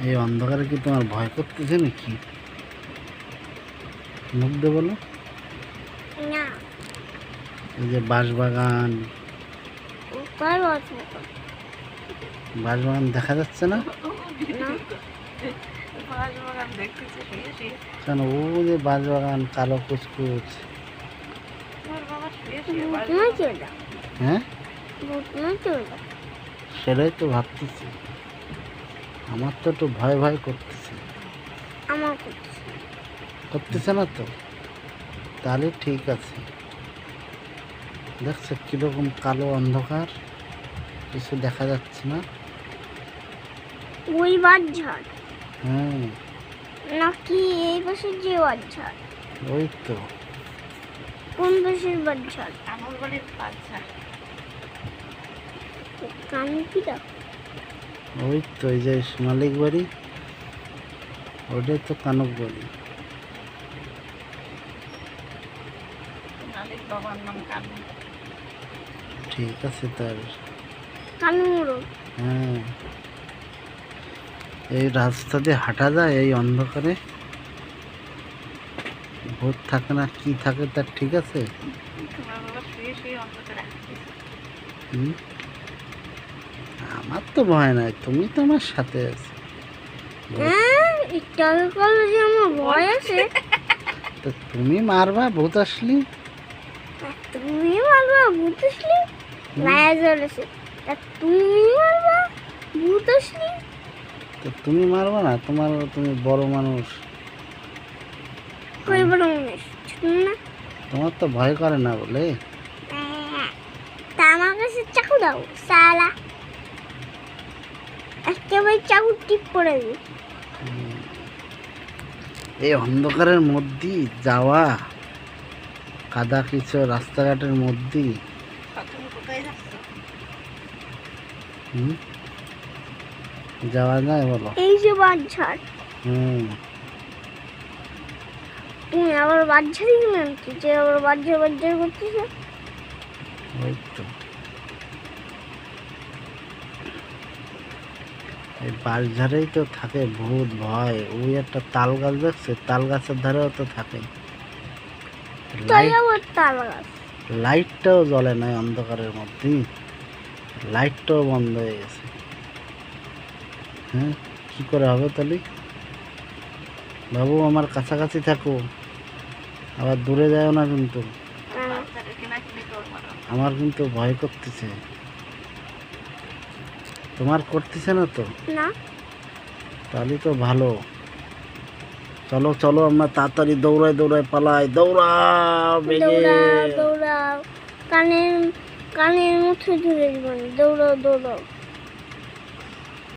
এই অন্ধকারে কি তোমার ভয় করতেছে নাকি? মুখ দে বলো। এই যে বাঁশবাগান। বাঁশবাগান। দেখা যাচ্ছে না? কেন ও যে বাঁশবাগান কালো কুচকুচ হ্যাঁ? ভূত না চলে সেটাই তো ভাবতেছি। আমার তো একটু ভয় ভয় করতেছে। আমার করতেছে না। তো? তাহলে ঠিক আছে। দেখছ কীরকম কালো অন্ধকার কিছু দেখা যাচ্ছে না। ওই বাচ্চার হ্যাঁ। নাকি এই পাশের যে বাচ্চার ওই তো। কোন পাশের বাচ্চার আমার বাড়ির বাচ্চা কান কি ওই তো এই যে সোনালিক বাড়ি ওটাই তো কানক বাড়ি। মালিক বাবার নাম কানু। ঠিক আছে তার হ্যাঁ। এই রাস্তা দিয়ে হাঁটা যায় এই অন্ধকারে। ভূত থাকে না কি থাকে তার ঠিক আছে? হুম? আমার তো ভয় নাই তুমি তো আমার সাথে আছো। হ্যাঁ আমার ভয় আছে। তো তুমি মারবা ভূত আসলি? তুমি মারবা ভূত আসলি? মায়া জ্বলেছে আর তুমি মারবা ভূত আসলি? তো তুমি মারবা না তোমার তুমি বড় মানুষ। কই বড় মানুষ? না? তোমার তো ভয় করে না বলে? তা আমার কাছে চাকু দাও সালা। একেবারে চাকু টিপ করে দিই। এই অন্ধকারের মধ্যেই যাওয়া কাদা কিছু রাস্তাঘাটের হুম? যাওয়া যায় বলো। এই যে বাচ্চার হুম। তুমি আবার বাচ্চারই গেলেন কি? যে আবার বাচ্চা বাচ্চা করতেছে? ওই তো। এই ধারেই তো থাকে ভূত ভয়। ওই একটা তাল গাছ দেখছে তাল গাছের ধারেও তো থাকে। লাইটটাও জ্বলে না এই অন্ধকারের মধ্যে। লাইটটাও বন্ধ হয়ে গেছে। হ্যাঁ কি করে হবে তাহলে? বাবু আমার কাছাকাছি থাকো। আবার দূরে যাও না কিন্তু। মারো আমার কিন্তু ভয় করতেছে। তোমার করতেছে না তো? না। তাহলে তো ভালো। চলো চলো আমরা তাড়াতাড়ি দৌড়াই দৌড়াই পালাই। দৌড়াও বেগে। দৌড়াও কানে কানের মুঠো ধরে দৌড়াও দৌড়াও।